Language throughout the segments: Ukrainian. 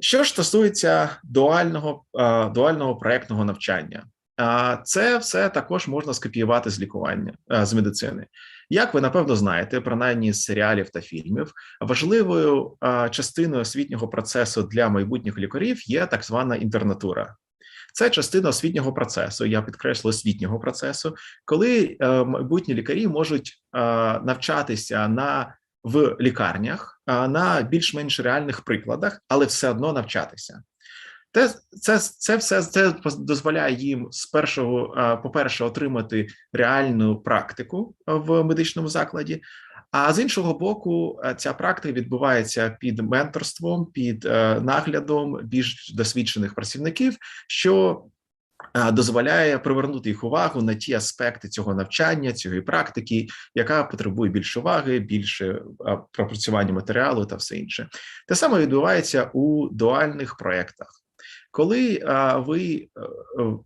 Що ж стосується дуального, е, дуального проектного навчання, е, це все також можна скопіювати з лікування е, з медицини. Як ви напевно знаєте, принаймні з серіалів та фільмів, важливою частиною освітнього процесу для майбутніх лікарів є так звана інтернатура. Це частина освітнього процесу. Я підкреслю освітнього процесу, коли майбутні лікарі можуть навчатися на в лікарнях на більш-менш реальних прикладах, але все одно навчатися. Те, це, це все це дозволяє їм з першого, по-перше, отримати реальну практику в медичному закладі. А з іншого боку, е, ця практика відбувається під менторством, під е, наглядом більш досвідчених працівників, що дозволяє привернути їх увагу на ті аспекти цього навчання, цієї практики, яка потребує більше уваги, більше е, пропрацювання матеріалу та все інше. Те саме відбувається у дуальних проєктах. Коли е, ви е, е,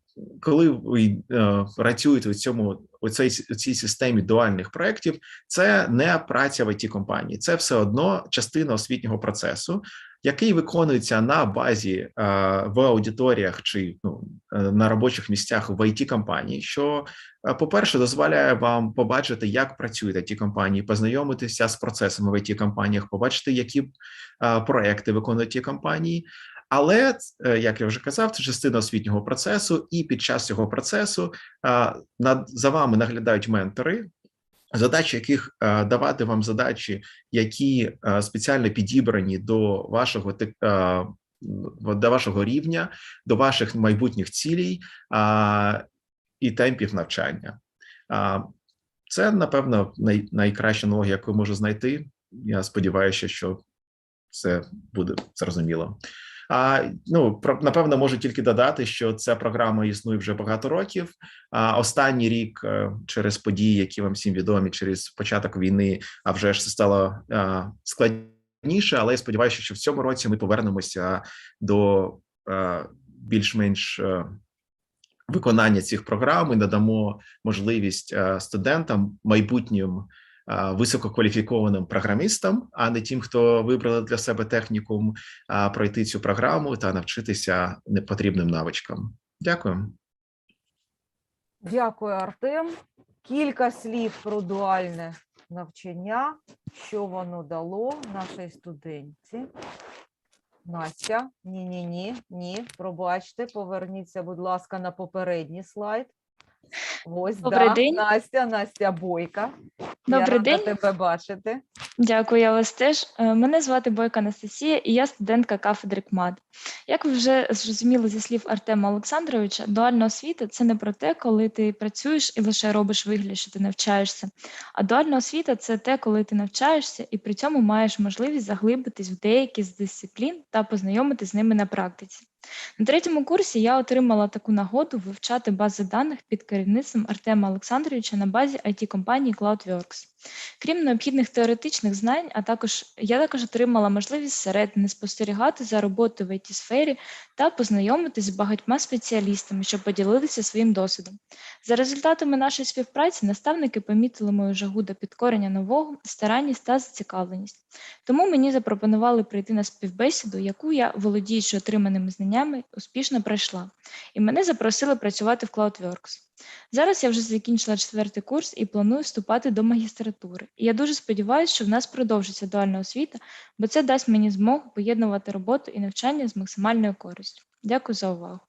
коли ви е, працюєте у цьому у цій, у цій системі дуальних проєктів, це не праця в it компанії, це все одно частина освітнього процесу, який виконується на базі е, в аудиторіях чи ну, е, на робочих місцях в it компанії, що, е, по-перше, дозволяє вам побачити, як працюють ті компанії, познайомитися з процесами в it компаніях, побачити, які е, проекти виконують ті компанії. Але е, як я вже казав, це частина освітнього процесу, і під час цього процесу е, над за вами наглядають ментори, задачі яких е, давати вам задачі, які спеціально підібрані до вашого до вашого рівня, до ваших майбутніх цілей і темпів навчання. А, Це напевно най, найкраща аналогія, яку можу знайти. Я сподіваюся, що це буде зрозуміло. А ну про напевно можу тільки додати, що ця програма існує вже багато років. А останній рік е, через події, які вам всім відомі, через початок війни, а вже ж це стало складніше. Але я сподіваюся, що в цьому році ми повернемося до більш-менш виконання цих програм і надамо можливість студентам майбутнім висококваліфікованим програмістам, а не тим, хто вибрали для себе технікум, пройти цю програму та навчитися непотрібним навичкам. Дякую. Дякую, Артем. Кілька слів про дуальне навчання, що воно дало нашій студентці. Настя, ні, ні, ні, ні. Пробачте, поверніться, будь ласка, на попередній слайд. Ось Добрий да, день. Настя, Настя Бойка. Добрий я рада день. тебе бачити. Дякую, я вас теж. Е, Мене звати Бойка Анастасія, і я студентка кафедри КМАД. Як ви вже зрозуміли зі слів Артема Олександровича, дуальна освіта це не про те, коли ти працюєш і лише робиш вигляд, що ти навчаєшся. А дуальна освіта це те, коли ти навчаєшся і при цьому маєш можливість заглибитись в деякі з дисциплін та познайомитись з ними на практиці. На третьому курсі я отримала таку нагоду вивчати бази даних під керівництвом Артема Олександровича на базі it компанії CloudWorks. Крім необхідних теоретичних знань, а також я також отримала можливість зсередини спостерігати за роботою в it сфері та познайомитись з багатьма спеціалістами, що поділилися своїм досвідом. За результатами нашої співпраці наставники помітили мою жагу до підкорення нового, старанність та зацікавленість. Тому мені запропонували прийти на співбесіду, яку я, володіючи отриманими знаннями, успішно пройшла, і мене запросили працювати в CloudWorks. Зараз я вже закінчила четвертий курс і планую вступати до магістратури. І я дуже сподіваюся, що в нас продовжиться дуальна освіта, бо це дасть мені змогу поєднувати роботу і навчання з максимальною користю. Дякую за увагу.